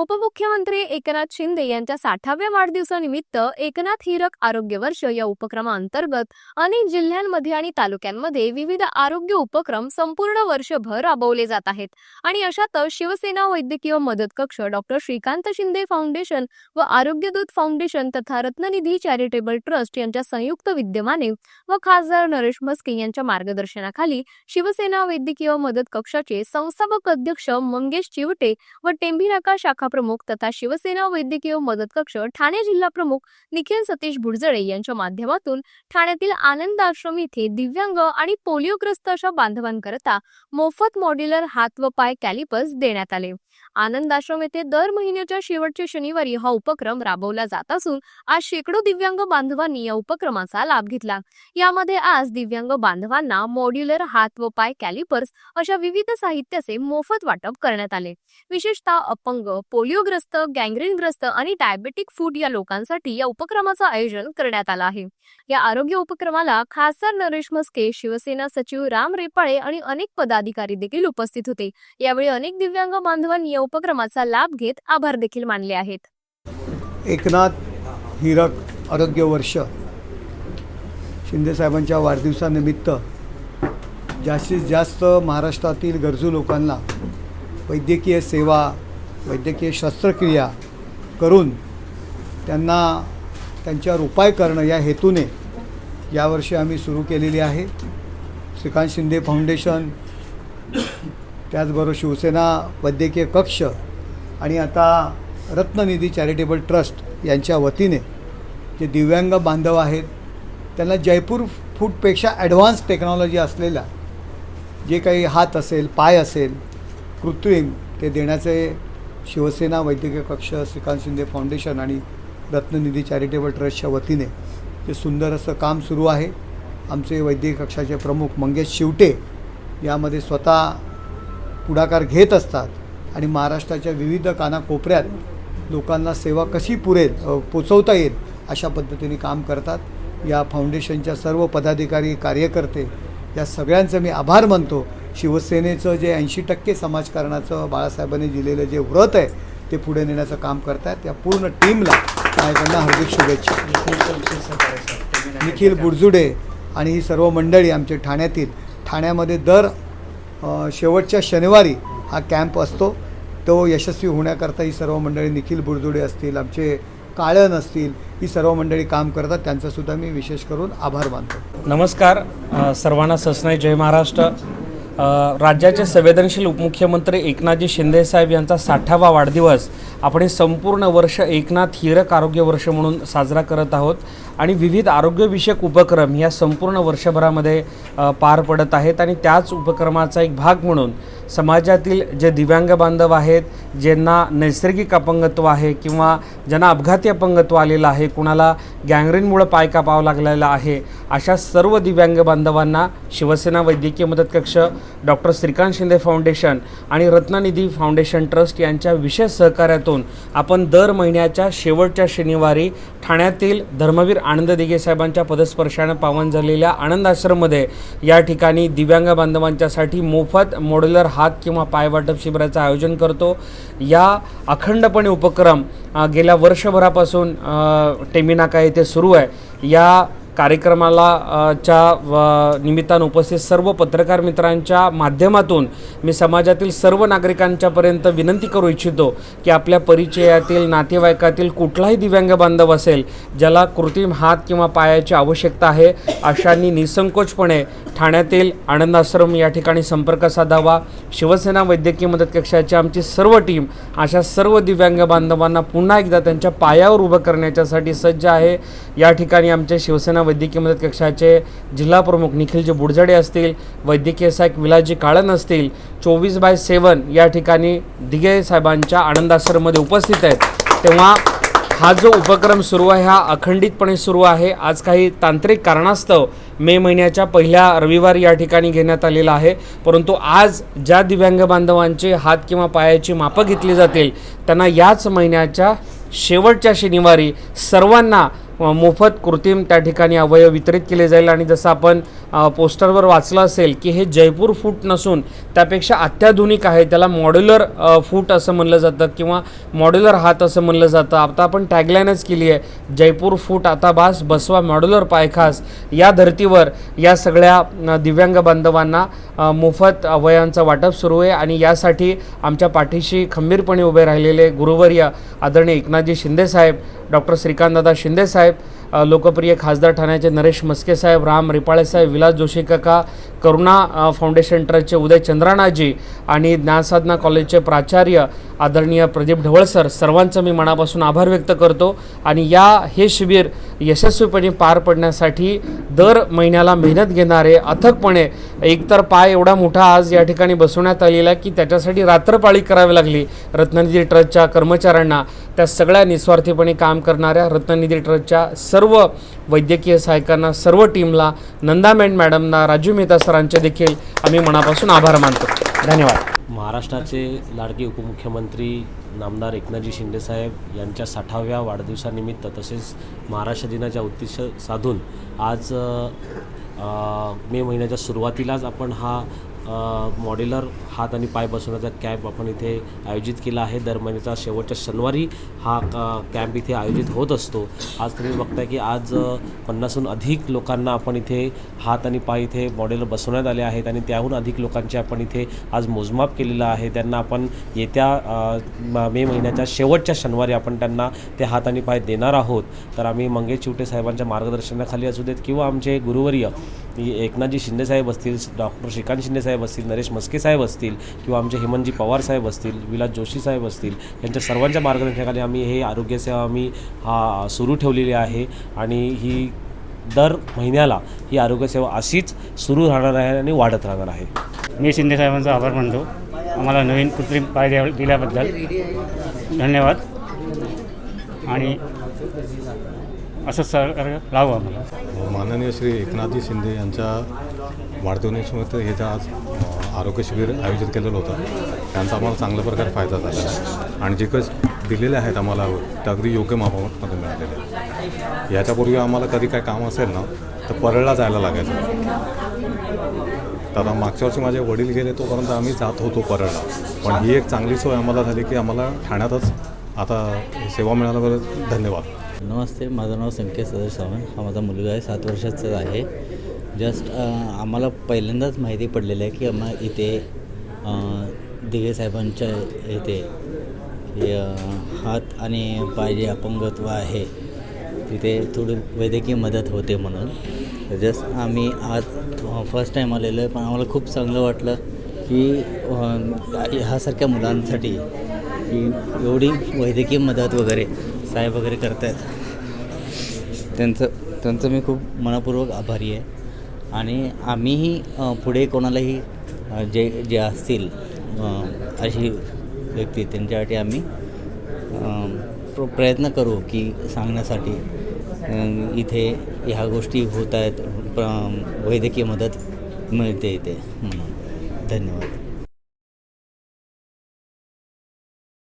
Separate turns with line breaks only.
उपमुख्यमंत्री एकनाथ शिंदे यांच्या साठाव्या वाढदिवसानिमित्त एकनाथ हिरक आरोग्य वर्ष या उपक्रमाअंतर्गत अनेक जिल्ह्यांमध्ये आणि तालुक्यांमध्ये विविध आरोग्य उपक्रम संपूर्ण वर्षभर राबवले जात आहेत. आणि अशातच शिवसेना वैद्यकीय मदत कक्ष डॉक्टर श्रीकांत शिंदे फाउंडेशन व आरोग्यदूत फाउंडेशन तथा रत्ननिधी चॅरिटेबल ट्रस्ट यांच्या संयुक्त विद्यमाने व खासदार नरेश म्हस्के यांच्या मार्गदर्शनाखाली शिवसेना वैद्यकीय मदत कक्षाचे संस्थापक अध्यक्ष मंगेश चिवटे व टेंभिनाका शाखा प्रमुख तथा शिवसेना वैद्यकीय मदत कक्ष ठाणे जिल्हा प्रमुख निखिल सतीश भुडजळे यांच्या माध्यमातून ठाण्यातील आनंद आश्रम येथे दिव्यांग आणि पोलिओग्रस्त अशा बांधवांकरता मोफत मॉड्युलर हात व पाय कॅलिपर्स देण्यात आले. आनंद आश्रम येथे दर महिन्याच्या शेवटच्या शनिवारी हा उपक्रम राबवला जात असून आज शेकडो दिव्यांग बांधवांनी या उपक्रमाचा लाभ घेतला. यामध्ये आज दिव्यांग बांधवांना मॉड्युलर हात व पाय कॅलिपर्स अशा विविध साहित्याचे मोफत वाटप करण्यात आले. विशेषतः अपंग पोलिओग्रस्त गँग्रीनग्रस्त आणि डायबेटिक फूड या लोकांसाठी या उपक्रमाचं आयोजन करण्यात आलं आहे. या आरोग्य उपक्रमाला खासदार नरेश म्हस्के शिवसेना सचिव राम रेपाळे आणि अनेक पदाधिकारी देखील उपस्थित होते. यावेळी अनेक दिव्यांग बांधवांनी या उपक्रमाचा लाभ घेत आभार देखील मानले आहेत.
एकनाथ हिरक आरोग्य वर्ष. शिंदेसाहेबांच्या वाढदिवसानिमित्त जास्तीत जास्त महाराष्ट्रातील गरजू लोकांना वैद्यकीय सेवा वैद्यकीय शस्त्रक्रिया करून त्यांना त्यांच्यावर उपाय करणं या हेतूने यावर्षी आम्ही सुरू केलेली आहे. श्रीकांत शिंदे फाउंडेशन त्याचबरोबर शिवसेना वैद्यकीय कक्ष आणि आता रत्ननिधी चॅरिटेबल ट्रस्ट यांच्या वतीने जे दिव्यांग बांधव आहेत त्यांना जयपूर फूडपेक्षा ॲडव्हान्स टेक्नॉलॉजी असलेल्या जे काही हात असेल पाय असेल कृत्रिम ते देण्याचे शिवसेना वैद्यकीय कक्ष श्रीकांत शिंदे फाउंडेशन आणि रत्ननिधी चॅरिटेबल ट्रस्टच्या वतीने ते सुंदर असं काम सुरू आहे. आमचे वैद्यकीय कक्षाचे प्रमुख मंगेश शिवटे यामध्ये स्वतः पुढाकार घेत असतात आणि महाराष्ट्राच्या विविध कानाकोपऱ्यात लोकांना सेवा कशी पुरेल पोचवता येईल अशा पद्धतीने काम करतात. या फाउंडेशनच्या सर्व पदाधिकारी कार्यकर्ते या सगळ्यांचं मी आभार मानतो. शिवसेनेचं जे ऐंशी टक्के समाजकारणाचं बाळासाहेबांनी दिलेलं जे व्रत आहे ते पुढे नेण्याचं काम करतायत. त्या पूर्ण टीमला माझ्याकडनं हार्दिक शुभेच्छा. निखिल बुरजुडे आणि ही सर्व मंडळी आमचे ठाण्यातील. ठाण्यामध्ये दर शेवटच्या शनिवारी हा कॅम्प असतो. तो यशस्वी होण्याकरता ही सर्व मंडळी निखिल बुरजुडे असतील आमचे काळण असतील ही सर्व मंडळी काम करतात. त्यांचासुद्धा मी विशेष करून आभार मानतो.
नमस्कार. सर्वांना ससनाई जय महाराष्ट्र. राज्याचे संवेदनशील उपमुख्यमंत्री एकनाथजी शिंदेसाहेब यांचा साठावा वाढदिवस. आपण हे संपूर्ण वर्ष एकनाथ हिरक आरोग्य वर्ष म्हणून साजरा करत आहोत. आणि विविध आरोग्यविषयक उपक्रम या संपूर्ण वर्षभरामध्ये पार पडत आहेत. आणि त्याच उपक्रमाचा एक भाग म्हणून समाजातील जे दिव्यांग बांधव आहेत ज्यांना नैसर्गिक अपंगत्व आहे किंवा ज्यांना अपघाती अपंगत्व आलेलं आहे कुणाला गँग्रीनमुळं पाय कापावं लागलेला आहे अशा सर्व दिव्यांग बांधवांना शिवसेना वैद्यकीय मदत कक्ष डॉक्टर श्रीकांत शिंदे फाउंडेशन आणि रत्ननिधी फाउंडेशन ट्रस्ट यांच्या विशेष सहकार्यातून आपण दर महिन्याच्या शेवटच्या शनिवारी ठाण्यातील धर्मवीर आनंद दिघे साहेबांच्या पदस्पर्शानं पावन झालेल्या आनंद आश्रममध्ये या ठिकाणी दिव्यांग बांधवांच्यासाठी मोफत मॉड्युलर हात किंवा पाय वाटप शिबिराचं आयोजन करतो. या अखंडपणे उपक्रम गेल्या वर्षभरापासून टेमिनाका येथे सुरू आहे. या कार्यक्रमाला च्या व- निमित्तानं उपस्थित सर्व पत्रकार मित्रांच्या माध्यमातून मी समाजातील सर्व नागरिकांच्यापर्यंत विनंती करू इच्छितो की आपल्या परिचयातील नातेवाईकातील कुठलाही दिव्यांग बांधव असेल ज्याला कृत्रिम हात किंवा पायाची आवश्यकता आहे अशांनी निसंकोचपणे ठाण्यातील आनंद आश्रम या ठिकाणी संपर्क साधावा. शिवसेना वैद्यकीय मदत कक्षाची आमची सर्व टीम अशा सर्व दिव्यांग बांधवांना पुन्हा एकदा त्यांच्या पायावर उभं करण्याच्यासाठी सज्ज आहे. या ठिकाणी आमचे शिवसेना वैद्यकीय मदत कक्षाचे जिल्हा प्रमुख निखिलजी बुडजडे असतील वैद्यकीय सहाय्यक विलाजी काळन असतील चोवीस बाय सेवन या ठिकाणी दिघे साहेबांच्या आनंदाश्रममध्ये उपस्थित आहेत. तेव्हा हा जो उपक्रम सुरू आहे हा अखंडितपणे सुरू आहे. आज काही तांत्रिक कारणास्तव मे महिन्याच्या पहिल्या रविवारी या ठिकाणी घेण्यात आलेला आहे. परंतु आज ज्या दिव्यांग बांधवांचे हात किंवा पायाची मापं घेतली जातील त्यांना याच महिन्याच्या शेवटच्या शनिवारी सर्वांना मोफत कृत्रिम त्या ठिकाणी अवयव वितरित केले जाईल. आणि जसं आपण पोस्टरवर वाचलं असेल की हे जयपूर फूट नसून त्यापेक्षा अत्याधुनिक आहे. त्याला मॉड्युलर फूट असं म्हणलं जातं किंवा मॉड्युलर हात असं म्हणलं जातं. आता आपण टॅगलाईनच केली आहे. जयपूर फूट आता बास बसवा मॉड्युलर पायखास या धर्तीवर या सगळ्या दिव्यांग बांधवांना मोफत अवयवांचं वाटप सुरू आहे आणि यासाठी आमच्या पाठीशी खंबीरपणे उभे राहिलेले गुरुवर्य आदरणीय एकनाथजी शिंदेसाहेब डॉक्टर श्रीकांतदादा शिंदेसाहेब लोकप्रिय खासदार ठाण्याचे नरेश मस्के साहेब राम रिपाळेसाहेब विलास जोशी काका करुणा फाउंडेशन ट्रस्टचे उदय चंद्रानाजी आणि ज्ञानसाधना कॉलेजचे प्राचार्य आदरणीय प्रदीप ढवळसर सर्वांचं मी मनापासून आभार व्यक्त करतो. आणि या हे शिबिर यशस्वीपणे पार पडण्यासाठी दर महिन्याला मेहनत घेणारे अथकपणे एकतर पाय एवढा मोठा आज या ठिकाणी बसवण्यात आलेला आहे की त्याच्यासाठी रात्रपाळी करावी लागली. रत्ननिधी ट्रस्टच्या कर्मचाऱ्यांना त्या सगळ्या निस्वार्थीपणे काम करणाऱ्या रत्ननिधी ट्रस्टच्या सर्व वैद्यकीय सहायकांना सर्व टीमला नंदामेंट मॅडमना राजू मेहता सरांचे देखील आम्ही मनापासून आभार मानतो. धन्यवाद.
महाराष्ट्राचे लाडके उपमुख्यमंत्री नामदार एकनाथजी शिंदेसाहेब यांच्या साठाव्या वाढदिवसानिमित्त तसेच महाराष्ट्र दिनाच्या उद्देश साधून आज मे महिन्याच्या सुरुवातीलाच आपण हा मॉड्युलर हात आणि पाय बसवण्याचा कॅम्प आपण इथे आयोजित केला आहे. दर महिन्याचा शेवटच्या शनिवारी हा क- कॅम्प इथे आयोजित होत असतो. आज तुम्ही बघताय की आज पन्नासहून अधिक लोकांना आपण इथे हात आणि पाय इथे मॉड्युलर बसवण्यात आले आहेत आणि त्याहून अधिक लोकांचे आपण इथे आज मोजमाप केलेलं आहे. त्यांना आपण येत्या मे महिन्याच्या शेवटच्या शनिवारी आपण त्यांना ते हात आणि पाय देणार आहोत. तर आम्ही मंगेश चिवटे साहेबांच्या मार्गदर्शनाखाली असू देत किंवा आमचे गुरुवर्य मी एकनाथजी शिंदेसाहेब असतील डॉक्टर श्रीकांत शिंदेसाहेब असतील नरेश मस्के साहेब असतील किंवा आमचे हेमंतजी पवार साहेब असतील विलास जोशी साहेब असतील यांच्या सर्वांच्या मार्गदर्शनाखाली आम्ही हे आरोग्यसेवा आम्ही हा सुरू ठेवलेली आहे आणि ही दर महिन्याला ही आरोग्यसेवा अशीच सुरू राहणार आहे आणि वाढत राहणार आहे.
मी शिंदे साहेबांचा आभार मानतो. आम्हाला नवीन कृत्रिम पाय द्या दिल्याबद्दल धन्यवाद. आणि असं सहकार्य लावू आम्हाला.
माननीय श्री एकनाथजी शिंदे यांच्या वाढदिवसानिमित्त हे आज आरोग्य शिबिर आयोजित केलेलं होतं त्यांचा आम्हाला चांगल्या प्रकारे फायदा झालेला आहे. आणि जे काही दिलेले आहेत आम्हाला ते अगदी योग्य मापामध्ये मिळालेले आहे याच्यापूर्वी आम्हाला कधी काय काम असेल ना तर परळला जायला लागायचं. तर आता मागच्या वर्षी माझे वडील गेले तोपर्यंत आम्ही जात होतो परळला. पण ही एक चांगली सोय आम्हाला झाली की आम्हाला ठाण्यातच आता सेवा मिळाल्याबद्दल धन्यवाद.
नमस्ते माझं नाव संकेत सदर सावंत. हा माझा मुलगा आहे सात वर्षाचा आहे. जस्ट आम्हाला पहिल्यांदाच माहिती पडलेलं आहे की आम्हा इथे दिघे साहेबांच्या इथे हात आणि पाय जे अपंगत्व आहे तिथे थोडी वैद्यकीय मदत होते म्हणून. जस्ट आम्ही आज फर्स्ट टाईम आलेलो आहे पण आम्हाला खूप चांगलं वाटलं की ह्यासारख्या मुलांसाठी की एवढी वैद्यकीय मदत वगैरे साहेब वगैरे करत आहेत त्यांचं त्यांचं मी खूप मनपूर्वक आभारी आहे. आणि आम्हीही पुढे कोणालाही जे जे असतील अशी व्यक्ती त्यांच्यासाठी आम्ही प्रयत्न करू की सांगण्यासाठी इथे ह्या गोष्टी होत आहेत प्र- वैद्यकीय मदत मिळते इथे. धन्यवाद.